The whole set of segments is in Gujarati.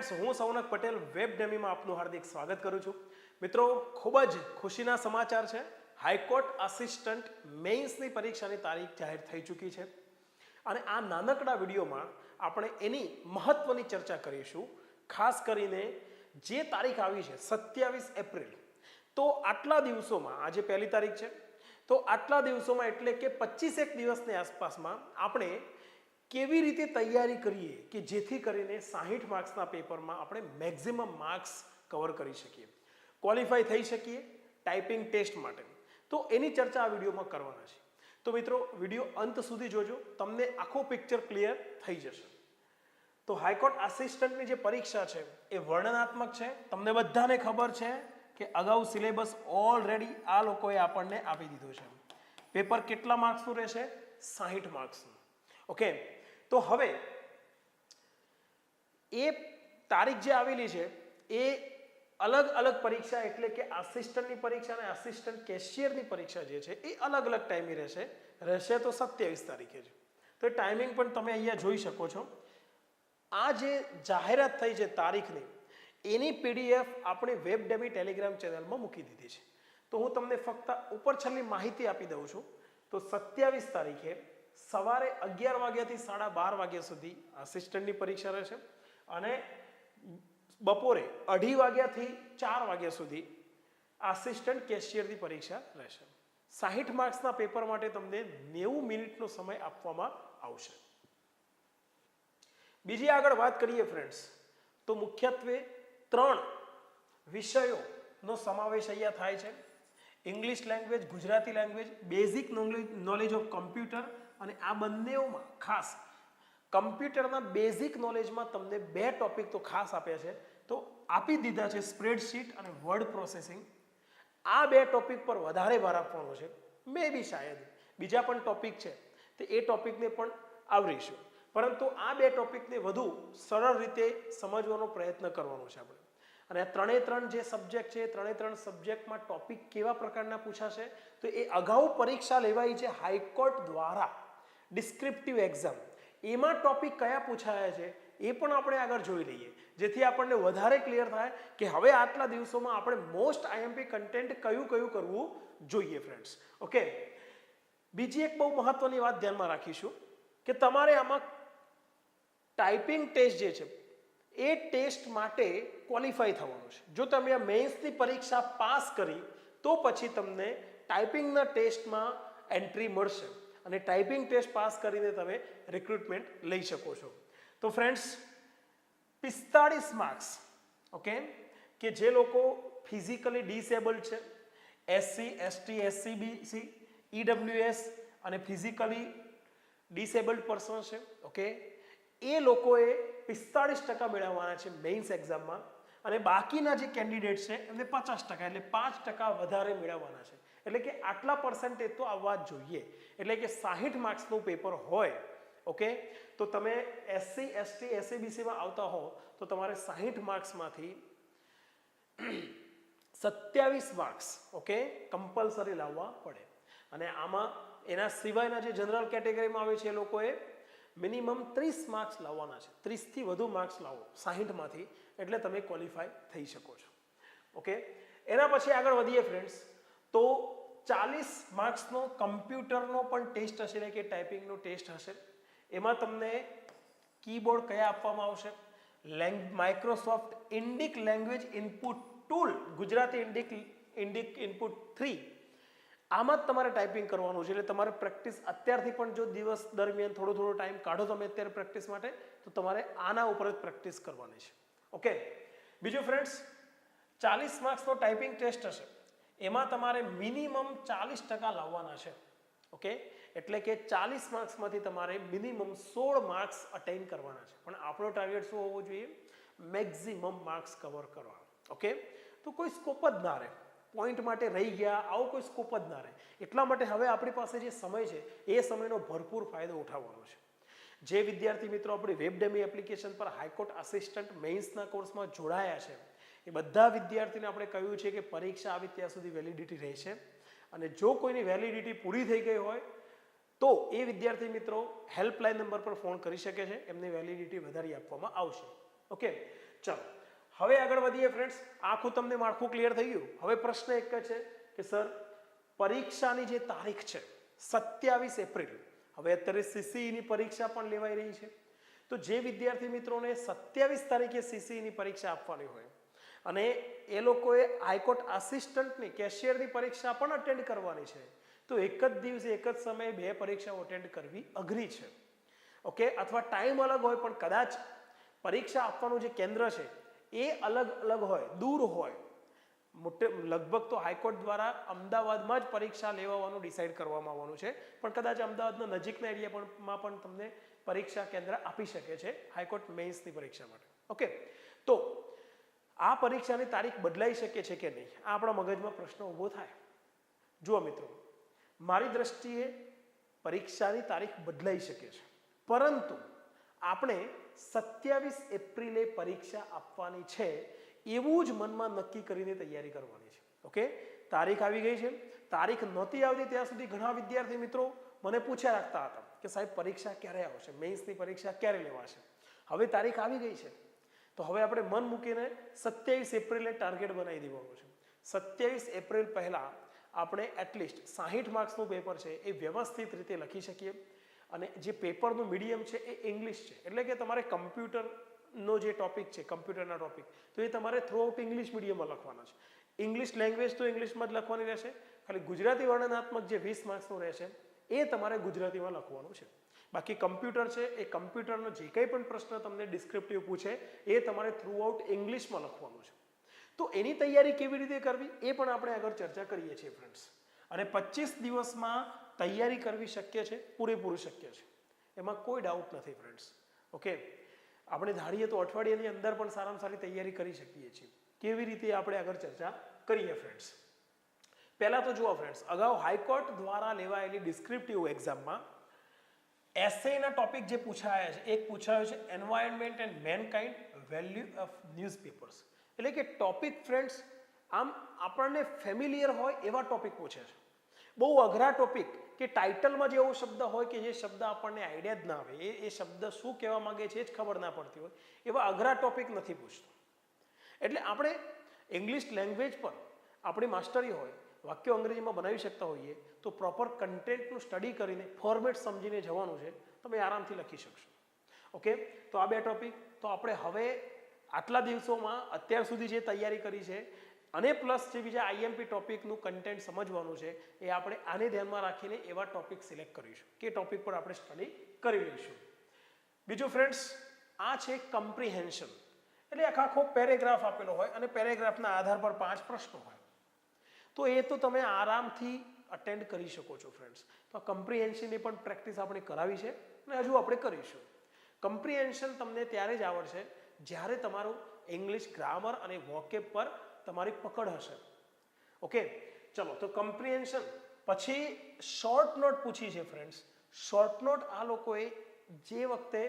ફ્રેન્ડ્સ હું સૌનક પટેલ વેબ ડેમીમાં આપનું હાર્દિક સ્વાગત કરું છું. મિત્રો, ખૂબ જ ખુશીના સમાચાર છે. હાઈકોર્ટ આસિસ્ટન્ટ મેઇન્સની પરીક્ષાની તારીખ જાહેર થઈ ચૂકી છે. અને આ નાનકડા વિડીયોમાં આપણે એની મહત્વની ચર્ચા કરીશું, ખાસ કરીને જે તારીખ આવી છે, સત્યાવીસ એપ્રિલ. તો આટલા દિવસોમાં, આજે પહેલી તારીખ છે. તો આટલા દિવસોમાં એટલે કે પચીસેક દિવસની આસપાસમાં આપણે કેવી રીતે તૈયારી કરીએ કે જેથી કરીને સાહીઠ માર્ક્સના પેપરમાં આપણે મેક્ઝિમમ માર્ક્સ કવર કરી શકીએ? ક્વોલિફાય થઈ શકીએ ટાઈપિંગ ટેસ્ટ માટે? તો એની ચર્ચા આ વિડીયોમાં કરવાના છે. તો મિત્રો, વીડિયો અંત સુધી જોજો. તમને આખો પિક્ચર ક્લિયર થઈ જશે. તો હાઈકોર્ટ આસિસ્ટન્ટની જે પરીક્ષા છે એ વર્ણનાત્મક છે. તમને બધાને ખબર છે કે અગાઉ સિલેબસ ઓલરેડી આ લોકોએ આપણને આપી દીધો છે. પેપર કેટલા માર્ક્સનું રહેશે? સાહીઠ માર્ક્સનું. ઓકે તો હવે એ તારીખ જે આવેલી છે, એ અલગ અલગ પરીક્ષા એટલે કે આસિસ્ટન્ટની પરીક્ષા અને આસિસ્ટન્ટ કેશિયરની પરીક્ષા જે છે, એ અલગ અલગ ટાઈમે રહેશે. રહેશે તો સત્યાવીસ તારીખે છે તો ટાઈમિંગ પણ તમે અહીંયા જોઈ શકો છો. આ જે જાહેરાત થઈ છે તારીખની, એની પીડીએફ આપણે વેબ ડેમી ટેલિગ્રામ ચેનલમાં મૂકી દીધી છે. તો હું તમને ફક્ત ઉપર છેલ્લી માહિતી આપી દઉં છું. તો સત્યાવીસ તારીખે સવારે અગિયાર વાગ્યાથી સાડા બાર વાગ્યા સુધી આસિસ્ટન્ટની પરીક્ષા રહેશે અને બપોરે અઢી વાગ્યાથી ચાર વાગ્યા સુધી આસિસ્ટન્ટ કેશિયરની પરીક્ષા રહેશે. સાહીઠ માર્ક્સના પેપર માટે તમને નેવું મિનિટનો સમય આપવામાં આવશે. બીજી આગળ વાત કરીએ ફ્રેન્ડ્સ તો મુખ્યત્વે ત્રણ વિષયોનો સમાવેશ અહીંયા થાય છે. English language Gujarati language basic knowledge of computer અને આ બંનેઓમાં ખાસ કમ્પ્યુટરના બેઝિક નોલેજમાં તમને બે ટોપિક તો ખાસ આપ્યા છે. તો આપી દીધા છે સ્પ્રેડશીટ અને વર્ડ પ્રોસેસિંગ આ બે ટોપિક પર વધારે ભાર આપવાનો છે. મે બી શાયદ બીજા પણ ટોપિક છે. તે એ ટોપિકને પણ આવરીશું. પરંતુ આ બે ટોપિકને વધુ સરળ રીતે સમજવાનો પ્રયત્ન કરવાનો છે આપણે. અને ત્રણે ત્રણ જે સબ્જેક્ટ છે ત્રણે ત્રણ સબ્જેક્ટમાં ટોપિક કેવા પ્રકારના પૂછાશે, તો એ અગાઉ પરીક્ષા લેવાઈ છે હાઈકોર્ટ દ્વારા. Descriptive exam. એમાં ટોપિક કયા પૂછાયા છે એ પણ આપણે આગળ જોઈ લઈએ. જેથી આપણને વધારે ક્લિયર થાય કે હવે આટલા દિવસોમાં આપણે મોસ્ટ આઈએમપી કન્ટેન્ટ કયું કયું કરવું જોઈએ ફ્રેન્ડ્સ ઓકે બીજી એક બહુ મહત્વની વાત ધ્યાનમાં રાખીશું કે તમારે આમાં ટાઈપિંગ ટેસ્ટ જે છે, એ ટેસ્ટ માટે ક્વોલિફાય થવાનું છે. જો તમે આ મેન્સની પરીક્ષા પાસ કરી, તો પછી તમને ટાઈપિંગના ટેસ્ટમાં એન્ટ્રી મળશે. અને ટાઈપિંગ ટેસ્ટ પાસ કરીને તમે રિક્રુટમેન્ટ લઈ શકો છો. તો ફ્રેન્ડ્સ પિસ્તાળીસ માર્ક્સ ઓકે કે જે લોકો ફિઝિકલી ડિસેબલ્ડ છે SC ST SC BC EWS અને ફિઝિકલી ડિસેબલ્ડ પર્સન છે ઓકે એ લોકોએ પિસ્તાળીસ ટકા મેળવવાના છે મેઇન્સ એક્ઝામમાં અને બાકીના જે કેન્ડિડેટ છે, એમને પચાસ ટકા એટલે પાંચ ટકા વધારે મેળવવાના છે. એટલે કે આટલા પર્સન્ટેજ તો આવવા જ જોઈએ. એટલે કે સાહીઠ માર્ક્સનું પેપર હોય, ઓકે? તો તમે એસસી એસટી એસસીબીસીમાં આવતા હો, તો તમારે સાહીઠ માર્ક્સમાંથી સત્યાવીસ માર્ક્સ, ઓકે કમ્પલસરી લાવવા પડે. અને આમાં એના સિવાયના જે જનરલ કેટેગરીમાં આવે છે એ લોકોએ મિનિમમ ત્રીસ માર્ક્સ લાવવાના છે. ત્રીસથી વધુ માર્ક્સ લાવો, સાહીઠમાંથી. એટલે તમે ક્વોલિફાય થઈ શકો છો. ઓકે એના પછી આગળ વધીએ ફ્રેન્ડ્સ તો ચાલીસ માર્ક્સનો કમ્પ્યુટરનો પણ ટેસ્ટ હશે એટલે કે ટાઈપિંગનો ટેસ્ટ હશે. એમાં તમને કીબોર્ડ કયા આપવામાં આવશે? Lang Microsoft Indic language input tool Gujarati Indic Indic input three આમાં જ તમારે ટાઈપિંગ કરવાનું છે, એટલે તમારે પ્રેક્ટિસ અત્યારથી પણ જો દિવસ દરમિયાન થોડો થોડો ટાઈમ કાઢો તમે અત્યારે પ્રેક્ટિસ માટે, તો તમારે આના ઉપર જ પ્રેક્ટિસ કરવાની છે. ઓકે બીજું ફ્રેન્ડ્સ ચાલીસ માર્ક્સનો ટાઈપિંગ ટેસ્ટ હશે. એમાં તમારે મિનિમમ ચાલીસ ટકા લાવવાના છે. ઓકે એટલે કે ચાલીસ માર્ક્સમાંથી તમારે મિનિમમ સોળ માર્ક્સ અટેન કરવાના છે. પણ આપણો ટાર્ગેટ શું હોવો જોઈએ? મેક્ઝિમમ માર્ક્સ કવર કરવા ઓકે તો કોઈ સ્કોપ જ ના રહે. પોઈન્ટ માટે રહી ગયા, આવો કોઈ સ્કોપ જ ના રહે. એટલા માટે હવે આપણી પાસે જે સમય છે, એ સમયનો ભરપૂર ફાયદો ઉઠાવવાનો છે. જે વિદ્યાર્થી મિત્રો આપણી વેબ ડેમી એપ્લિકેશન પર હાઈકોર્ટ આસિસ્ટન્ટ મેઇન્સના કોર્સમાં જોડાયા છે, એ બધા વિદ્યાર્થીને આપણે કહ્યું છે કે પરીક્ષા આવી ત્યાં સુધી વેલિડિટી રહેશે અને જો કોઈની વેલિડિટી પૂરી થઈ ગઈ હોય, તો એ વિદ્યાર્થી મિત્રો હેલ્પલાઇન નંબર પર ફોન કરી શકે છે, એમની વેલિડિટી વધારી આપવામાં આવશે. ઓકે ચાલો. હવે આગળ વધીએ ફ્રેન્ડ્સ આખું તમને માળખું ક્લિયર થઈ ગયું. હવે પ્રશ્ન એક જ છે કે સર પરીક્ષાની જે તારીખ છે, સત્યાવીસ એપ્રિલ હવે અત્યારે સીસીઈની પરીક્ષા પણ લેવાઈ રહી છે. તો જે વિદ્યાર્થી મિત્રોને સત્યાવીસ તારીખે સીસીઈની પરીક્ષા આપવાની હોય અને એ લોકોએ હાઈકોર્ટ આસિસ્ટન્ટની કેશિયરની પરીક્ષા પણ અટેન્ડ કરવાની છે, તો એક જ દિવસે, એક જ સમયે બે પરીક્ષાઓ અટેન્ડ કરવી અઘરી છે. ઓકે અથવા ટાઈમ અલગ હોય, પણ કદાચ પરીક્ષા આપવાનું જે કેન્દ્ર છે, એ અલગ અલગ હોય, દૂર હોય મોટે લગભગ તો હાઈકોર્ટ દ્વારા અમદાવાદમાં જ પરીક્ષા લેવાનું ડિસાઈડ કરવામાં આવવાનું છે. પણ કદાચ અમદાવાદના નજીકના એરિયામાં પણ તમને પરીક્ષા કેન્દ્ર આપી શકે છે હાઈકોર્ટ મેન્સની પરીક્ષા માટે. ઓકે? તો આ પરીક્ષાની તારીખ બદલાઈ શકે છે કે નહીં? આ આપણા મગજમાં પ્રશ્ન ઊભો થાય. જુઓ મિત્રો, મારી દ્રષ્ટિએ પરીક્ષાની તારીખ બદલાઈ શકે છે. પરંતુ આપણે સત્યાવીસ એપ્રિલે પરીક્ષા આપવાની છે એવું જ મનમાં નક્કી કરીને તૈયારી કરવાની છે. ઓકે તારીખ આવી ગઈ છે. તારીખ નહોતી આવતી ત્યાં સુધી ઘણા વિદ્યાર્થી મિત્રો મને પૂછ્યા રાખતા હતા કે સાહેબ, પરીક્ષા ક્યારે આવશે? મેઇન્સની પરીક્ષા ક્યારે લેવાશે? હવે તારીખ આવી ગઈ છે. તો હવે આપણે મન મૂકીને સત્યાવીસ એપ્રિલે ટાર્ગેટ બનાવી દેવાનું છે. સત્યાવીસ એપ્રિલ પહેલાં આપણે એટલીસ્ટ સાહીઠ માર્ક્સનું પેપર છે એ વ્યવસ્થિત રીતે લખી શકીએ. અને જે પેપરનું મીડિયમ છે એ ઇંગ્લિશ છે. એટલે કે તમારે કમ્પ્યુટરનો જે ટોપિક છે કમ્પ્યુટરના ટોપિક તો એ તમારે થ્રુ આઉટ ઇંગ્લિશ મીડિયમમાં લખવાનો છે. ઇંગ્લિશ લેંગ્વેજ તો ઇંગ્લિશમાં જ લખવાની રહેશે, ખાલી ગુજરાતી વર્ણનાત્મક જે વીસ માર્ક્સનું રહેશે, એ તમારે ગુજરાતીમાં લખવાનું છે. બાકી કમ્પ્યુટર છે, એ કમ્પ્યુટરનો જે કંઈ પણ પ્રશ્ન તમને ડિસ્ક્રિપ્ટિવ પૂછે, એ તમારે થ્રુ આઉટ ઇંગ્લિશમાં લખવાનું છે. તો એની તૈયારી કેવી રીતે કરવી, એ પણ આપણે આગળ ચર્ચા કરીએ છીએ ફ્રેન્ડ્સ અને પચીસ દિવસમાં તૈયારી કરવી શક્ય છે, પૂરેપૂરું શક્ય છે. એમાં કોઈ ડાઉટ નથી ફ્રેન્ડ્સ ઓકે આપણે ધારીએ તો અઠવાડિયાની અંદર પણ સારામાં સારી તૈયારી કરી શકીએ છીએ. કેવી રીતે આપણે આગળ ચર્ચા કરીએ ફ્રેન્ડ્સ પહેલાં તો જુઓ ફ્રેન્ડ્સ અગાઉ હાઈકોર્ટ દ્વારા લેવાયેલી ડિસ્ક્રિપ્ટિવ એક્ઝામમાં એસએના ટોપિક જે પૂછાયા છે, એક પૂછાયો છે environment and mankind value of newspapers એટલે કે ટોપિક ફ્રેન્ડ્સ આમ આપણને ફેમિલિયર હોય એવા ટોપિક પૂછે છે. બહુ અઘરા ટોપિક કે ટાઇટલમાં જે એવો શબ્દ હોય કે જે શબ્દ આપણને આઈડિયા જ ના આવે, એ શબ્દ શું કહેવા માંગે છે એ જ ખબર ના પડતી હોય, એવા અઘરા ટોપિક નથી પૂછતો. એટલે આપણે ઇંગ્લિશ લેંગ્વેજ પર આપણી માસ્ટરી હોય, વાક્યો અંગ્રેજીમાં બનાવી શકતા હોઈએ, તો પ્રોપર કન્ટેન્ટનું સ્ટડી કરીને ફોર્મેટ સમજીને જવાનું છે, તમે આરામથી લખી શકશો. ઓકે તો આ બે ટોપિક તો આપણે હવે આટલા દિવસોમાં અત્યાર સુધી જે તૈયારી કરી છે અને પ્લસ જે બીજા આઈએમપી ટોપિકનું કન્ટેન્ટ સમજવાનું છે, એ આપણે આને ધ્યાનમાં રાખીને એવા ટોપિક સિલેક્ટ કરીશું. કે ટોપિક પર આપણે સ્ટડી કરી લઈશું. બીજું ફ્રેન્ડ્સ આ છે કમ્પ્રિહેન્શન એટલે આખા આખો પેરેગ્રાફ આપેલો હોય અને પેરેગ્રાફના આધાર પર પાંચ પ્રશ્નો હોય. તો એ તો તમે આરામથી અટેન્ડ કરી શકો છો ફ્રેન્ડ્સ તો આ કમ્પ્રિહેન્શનની પણ પ્રેક્ટિસ આપણે કરાવી છે અને હજુ આપણે કરીશું. કમ્પ્રિહેન્શન તમને ત્યારે જ આવડશે જ્યારે તમારું ઇંગ્લિશ ગ્રામર અને વોકેબ પર તમારી પકડ હશે. ઓકે ચલો, તો કમ્પ્રિહેન્શન પછી શોર્ટ નોટ પૂછી છે ફ્રેન્ડ્સ શોર્ટ નોટ આ લોકોએ જે વખતે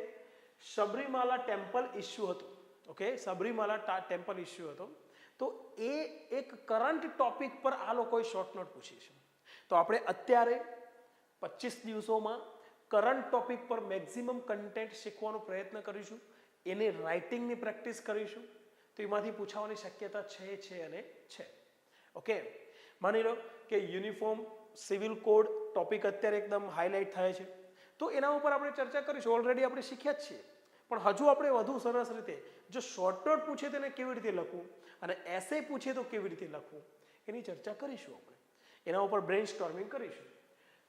સબરીમાલા ટેમ્પલ ઇસ્યુ હતું ઓકે સબરીમાલા ટેમ્પલ ઇસ્યુ હતો, તો એ એક કરંટ ટોપિક પર આ લોકોએ શોર્ટ નોટ પૂછી છે. તો આપણે અત્યારે પચીસ દિવસોમાં કરંટ ટોપિક પર મેક્સિમમ કન્ટેન્ટ શીખવાનો પ્રયત્ન કરીશું. એને રાઇટિંગની પ્રેક્ટિસ કરીશું. એમાંથી પૂછાવાની શક્યતા છે છે અને છે. ઓકે માની લો કે યુનિફોર્મ, સિવિલ કોડ, ટોપિક અત્યારે એકદમ હાઇલાઇટ થાય છે. તો એના ઉપર આપણે ચર્ચા કરીશું. ઓલરેડી આપણે શીખ્યા જ છીએ. પણ હજુ આપણે વધુ સરસ રીતે જો શોર્ટ નોટ પૂછે તેને કેવી રીતે લખવું અને એસે પૂછે તો કેવી રીતે લખવું, એની ચર્ચા કરીશું આપણે. એના ઉપર બ્રેન સ્ટોર્મિંગ કરીશું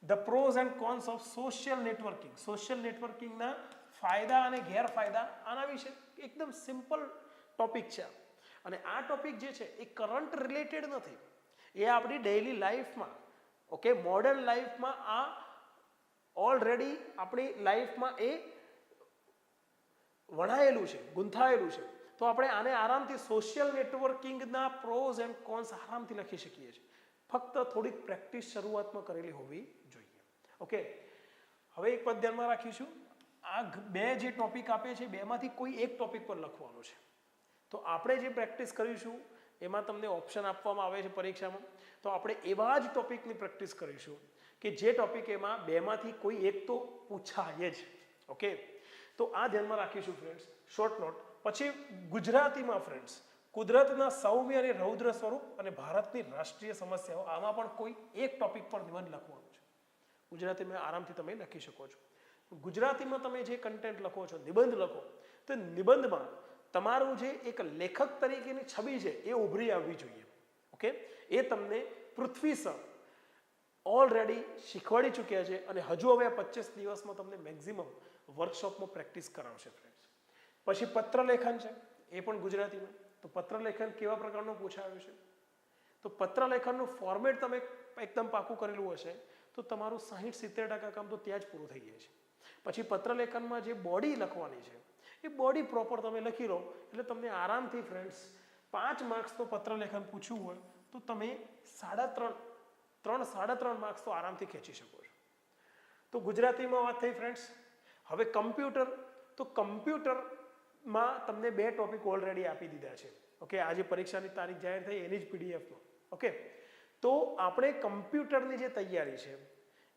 the pros and cons of social networking social નેટવર્કિંગના ફાયદા અને ગેરફાયદા આના વિશે એકદમ સિમ્પલ ટોપિક છે. અને આ ટોપિક જે છે, એ કરંટ રિલેટેડ નથી. એ આપણી ડેઇલી લાઈફમાં ઓકે મોડર્ન લાઈફમાં આ ઓલરેડી આપણી લાઈફમાં એ વણાયેલું છે, ગૂંથાયેલું છે. તો આપણે આને આરામથી સોશિયલ નેટવર્કિંગના પ્રોઝ એન્ડ કોન્સ આરામથી લખી શકીએ છીએ. ફક્ત થોડીક પ્રેક્ટિસ શરૂઆતમાં કરેલી હોવી જોઈએ. ઓકે હવે એક પદ ધ્યાનમાં રાખીશું. આ બે જે ટોપિક આપે છે, બેમાંથી કોઈ એક ટોપિક પર લખવાનું છે. તો આપણે જે પ્રેક્ટિસ કરીશું, એમાં તમને ઓપ્શન આપવામાં આવે છે પરીક્ષામાં, તો આપણે એવા જ ટોપિકની પ્રેક્ટિસ કરીશું કે જે ટોપિક એમાં બેમાંથી કોઈ એક તો પૂછાય જ. ઓકે? તો આ ધ્યાનમાં રાખીશું ફ્રેન્ડ્સ શોર્ટ નોટ પછી ગુજરાતીમાં ફ્રેન્ડ્સ કુદરતના સૌમ્ય અને રૌદ્ર સ્વરૂપ અને ભારતની રાષ્ટ્રીય સમસ્યાઓ, આમાં પણ કોઈ એક ટોપિક પર નિબંધ લખવાનું છે. ગુજરાતીમાં આરામથી તમે લખી શકો છો. ગુજરાતીમાં તમે જે કન્ટેન્ટ લખો છો, નિબંધ લખો, તો નિબંધમાં તમારું જે એક લેખક તરીકેની છબી છે, એ ઉભરી આવવી જોઈએ. ઓકે એ તમને પૃથ્વી સર ઓલરેડી શીખવાડી ચૂક્યા છે અને હજુ હવે પચીસ દિવસમાં તમને મેક્ઝિમમ વર્કશોપમાં પ્રેક્ટિસ કરાવશે ફ્રેન્ડ્સ પછી પત્રલેખન છે, એ પણ ગુજરાતીમાં. તો પત્રલેખન કેવા પ્રકારનું પૂછાયું છે? તો પત્રલેખનનું ફોર્મેટ તમે એકદમ પાકું કરેલું હશે, તો તમારું સાહીઠ સિત્તેર ટકા કામ તો ત્યાં જ પૂરું થઈ જાય છે. પછી પત્રલેખનમાં જે બોડી લખવાની છે એ બોડી પ્રોપર તમે લખી લો. એટલે તમને આરામથી ફ્રેન્ડ્સ પાંચ માર્ક્સનું પત્ર લેખન પૂછ્યું હોય, તો તમે સાડા ત્રણ ત્રણ, સાડા ત્રણ માર્ક્સ તો આરામથી ખેંચી શકો છો. તો ગુજરાતીમાં વાત થઈ ફ્રેન્ડ્સ હવે કમ્પ્યુટર તો કમ્પ્યુટરમાં તમને બે ટોપિક ઓલરેડી આપી દીધા છે. ઓકે આજે પરીક્ષાની તારીખ જાહેર થઈ, એની જ પીડીએફમાં ઓકે તો આપણે કમ્પ્યુટરની જે તૈયારી છે,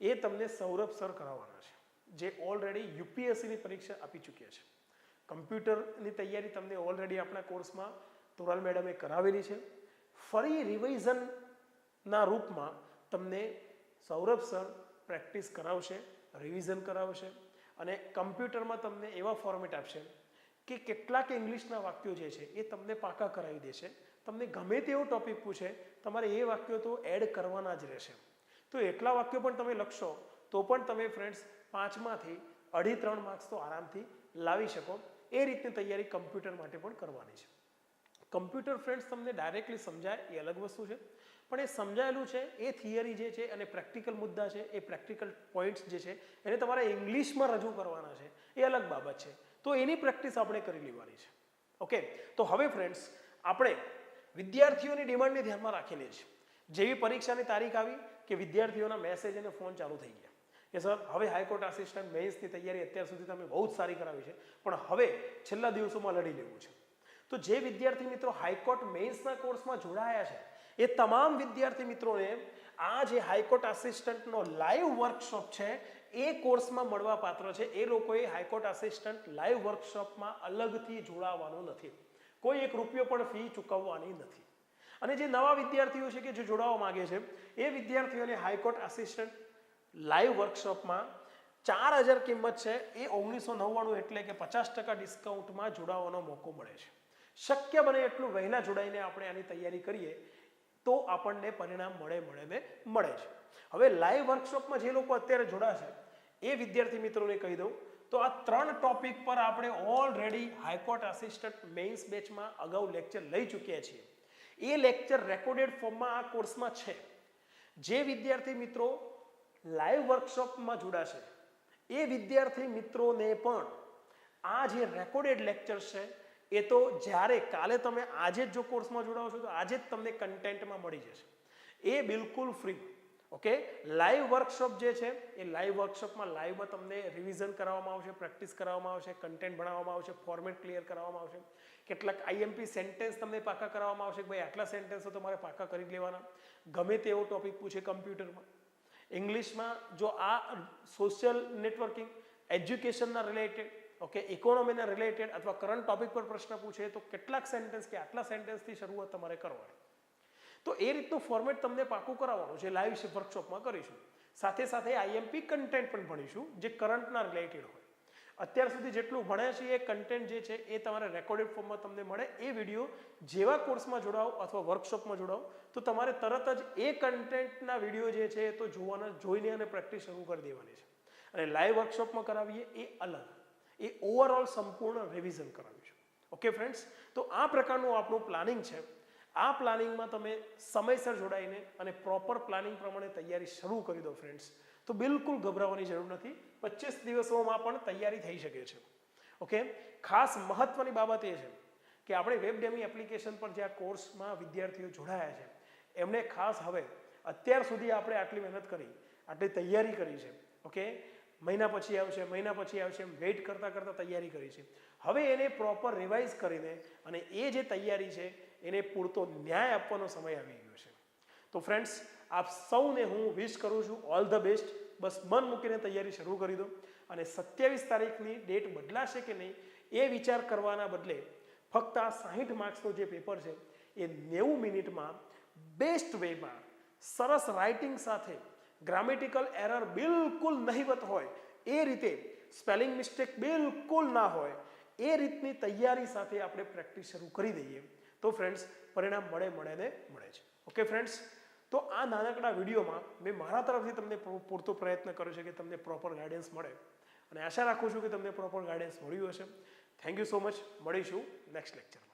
એ તમને સૌરભ સર કરાવવાના છે, જે ઓલરેડી યુપીએસસીની પરીક્ષા આપી ચૂક્યા છે. કમ્પ્યુટરની તૈયારી તમને ઓલરેડી આપણા કોર્સમાં તોરાલ મેડમે કરાવેલી છે. ફરી રિવિઝનના રૂપમાં તમને સૌરભ સર પ્રેક્ટિસ કરાવશે રિવિઝન કરાવશે અને કમ્પ્યુટરમાં તમને એવા ફોર્મેટ આપશે કે કેટલાક ઇંગ્લિશના વાક્યો જે છે એ તમને પાકા કરાવી દેશે. તમને ગમે તેવો ટોપિક પૂછે, તમારે એ વાક્યો તો એડ કરવાના જ રહેશે. તો એટલા વાક્યો પણ તમે લખશો તો પણ તમે ફ્રેન્ડ્સ પાંચમાંથી અઢી, ત્રણ માર્ક્સ તો આરામથી લાવી શકો. એ રીતની તૈયારી કમ્પ્યુટર માટે પણ કરવાની છે. કમ્પ્યુટર ફ્રેન્ડ્સ તમને ડાયરેક્ટલી સમજાય, એ અલગ વસ્તુ છે. પણ એ સમજાયેલું છે, એ થિયરી જે છે અને પ્રેક્ટિકલ મુદ્દા છે, એ પ્રેક્ટિકલ પોઈન્ટ્સ જે છે, એને તમારે ઇંગ્લિશમાં રજૂ કરવાના છે, એ અલગ બાબત છે. તો એની પ્રેક્ટિસ આપણે કરી લેવાની છે. ઓકે તો હવે ફ્રેન્ડ્સ આપણે વિદ્યાર્થીઓની ડિમાન્ડને ધ્યાનમાં રાખીને જ જેવી પરીક્ષાની તારીખ આવી કે વિદ્યાર્થીઓના મેસેજ અને ફોન ચાલુ થઈ ગયા. કે સર, હવે હાઈકોર્ટ આસિસ્ટન્ટ મેન્સની તૈયારી અત્યાર સુધી તમે બહુ જ સારી કરાવી છે, પણ હવે છેલ્લા દિવસોમાં લડી લેવું છે. તો જે વિદ્યાર્થી મિત્રો હાઈકોર્ટ મેઇન્સના કોર્સમાં જોડાયા છે, એ તમામ વિદ્યાર્થી મિત્રોને આ જે હાઈકોર્ટ આસિસ્ટન્ટનો લાઈવ વર્કશોપ છે, એ કોર્સમાં મળવા પાત્ર છે. એ લોકોએ હાઈકોર્ટ આસિસ્ટન્ટ લાઈવ વર્કશોપમાં અલગથી જોડાવાનું નથી. કોઈ એક રૂપિયો પણ ફી ચૂકવવાની નથી. અને જે નવા વિદ્યાર્થીઓ છે કે જે જોડાવા માગે છે, એ વિદ્યાર્થીઓને હાઈકોર્ટ આસિસ્ટન્ટ લાઈવ વર્કશોપમાં ચાર હજાર કિંમત છે. એ ઓગણીસો નવ્વાણું એટલે કે પચાસ ટકા ડિસ્કાઉન્ટમાં જોડાવાનો મોકો મળે છે. શક્ય બને એટલું વહેલા જોડાઈને આપણે આની તૈયારી કરીએ તો આપણને પરિણામ મળે મળે ને મળે છે હવે લાઈવ વર્કશોપમાં જે લોકો અત્યારે જોડાશે, એ વિદ્યાર્થી મિત્રોને કહી દઉં, તો આ ત્રણ ટોપિક પર આપણે already High Court assistant mains બેચમાં અગાઉ લેક્ચર લઈ ચૂક્યા છીએ. એ લેક્ચર રેકોર્ડેડ ફોર્મમાં આ કોર્સમાં છે. જે વિદ્યાર્થી મિત્રો લાઈવ વર્કશોપમાં જોડાશે. એ વિદ્યાર્થી મિત્રોને પણ આ જે રેકોર્ડેડ લેક્ચર છે, એ તો જ્યારે કાલે તમે આજે જ જો કોર્સમાં જોડાઓ છો, તો આજે જ તમને કન્ટેન્ટમાં મળી જશે. એ બિલકુલ ફ્રી. ઓકે? લાઈવ વર્કશોપ જે છે, એ લાઈવ વર્કશોપમાં લાઈવમાં તમને રિવિઝન કરાવવામાં આવશે, પ્રેક્ટિસ કરાવવામાં આવશે, કન્ટેન્ટ ભણાવવામાં આવશે, ફોર્મેટ ક્લિયર કરાવવામાં આવશે. કેટલાક આઈએમપી સેન્ટેન્સ તમને પાકા કરાવવામાં આવશે કે ભાઈ આટલા સેન્ટેન્સો તમારે પાકા કરી લેવાના. ગમે તેવો ટોપિક પૂછે કમ્પ્યુટરમાં. ઇંગ્લિશમાં જો આ સોશિયલ નેટવર્કિંગ એજ્યુકેશનના રિલેટેડ ઓકે ઇકોનોમીના રિલેટેડ અથવા કરંટ ટોપિક પર પ્રશ્ન પૂછે, તો કેટલાક સેન્ટેન્સ કે આટલા સેન્ટેન્સથી શરૂઆત તમારે કરવાની. તો એ રીતનું ફોર્મેટ તમને પાકું કરાવવાનું છે લાઈવ વર્કશોપમાં કરીશું. સાથે સાથે આઈએમપી કન્ટેન્ટ પણ ભણીશું, જે કરંટના રિલેટેડ હોય. અત્યાર સુધી જેટલું ભણ્યા છે, એ કન્ટેન્ટ જે છે, એ તમારે રેકોર્ડેડ ફોર્મમાં તમને મળે. એ વીડિયો જેવા કોર્સમાં જોડાઓ અથવા વર્કશોપમાં જોડાઓ, તો તમારે તરત જ એ કન્ટેન્ટના વીડિયો જે છે, એ તો જોવાના, જોઈને અને પ્રેક્ટિસ શરૂ કરી દેવાની છે. અને લાઈવ વર્કશોપમાં કરાવીએ, એ અલગ. એ ઓવરઓલ સંપૂર્ણ રિવિઝન કરાવીશું ઓકે ફ્રેન્ડ્સ તો આ પ્રકારનું આપણું પ્લાનિંગ છે. આ પ્લાનિંગમાં તમે સમયસર જોડાઈને અને પ્રોપર પ્લાનિંગ પ્રમાણે તૈયારી શરૂ કરી દો ફ્રેન્ડ્સ તો બિલકુલ ગભરાવાની જરૂર નથી. પચીસ દિવસોમાં પણ તૈયારી થઈ શકે છે. ઓકે ખાસ મહત્વની બાબત એ છે કે આપણે વેબ ડેમી એપ્લિકેશન પર જે આ કોર્સમાં વિદ્યાર્થીઓ જોડાયા છે એમણે ખાસ હવે અત્યાર સુધી આપણે આટલી મહેનત કરી, આટલી તૈયારી કરી છે. ઓકે મહિના પછી આવશે, મહિના પછી આવશે એમ વેઇટ કરતાં કરતાં તૈયારી કરી છે. હવે એને પ્રોપર રિવાઇઝ કરીને અને એ જે તૈયારી છે, એને પૂરતો ન્યાય આપવાનો સમય આવી ગયો છે. તો ફ્રેન્ડ્સ આપ સૌને હું વિશ કરું છું ઓલ ધ બેસ્ટ બસ મન મૂકીને તૈયારી શરૂ કરી દો. અને સત્યાવીસ તારીખની ડેટ બદલાશે કે નહીં, એ વિચાર કરવાના બદલે ફક્ત આ સાહીઠ માર્ક્સનું જે પેપર છે, એ નેવું મિનિટમાં બેસ્ટ વેમાં સરસ રાઇટિંગ સાથે ગ્રામેટિકલ એરર બિલકુલ નહીવત હોય, એ રીતે સ્પેલિંગ મિસ્ટેક બિલકુલ ના હોય, એ રીતની તૈયારી સાથે આપણે પ્રેક્ટિસ શરૂ કરી દઈએ. તો ફ્રેન્ડ્સ પરિણામ મળે મળે ને મળે છે. ઓકે ફ્રેન્ડ્સ તો આ નાનકડા વિડીયોમાં મેં મારા તરફથી તમને પૂરતો પ્રયત્ન કર્યો છે કે તમને પ્રોપર ગાઈડન્સ મળે. અને આશા રાખું છું કે તમને પ્રોપર ગાઈડન્સ મળ્યું હશે. થેન્ક યુ સો મચ મળીશું નેક્સ્ટ લેક્ચરમાં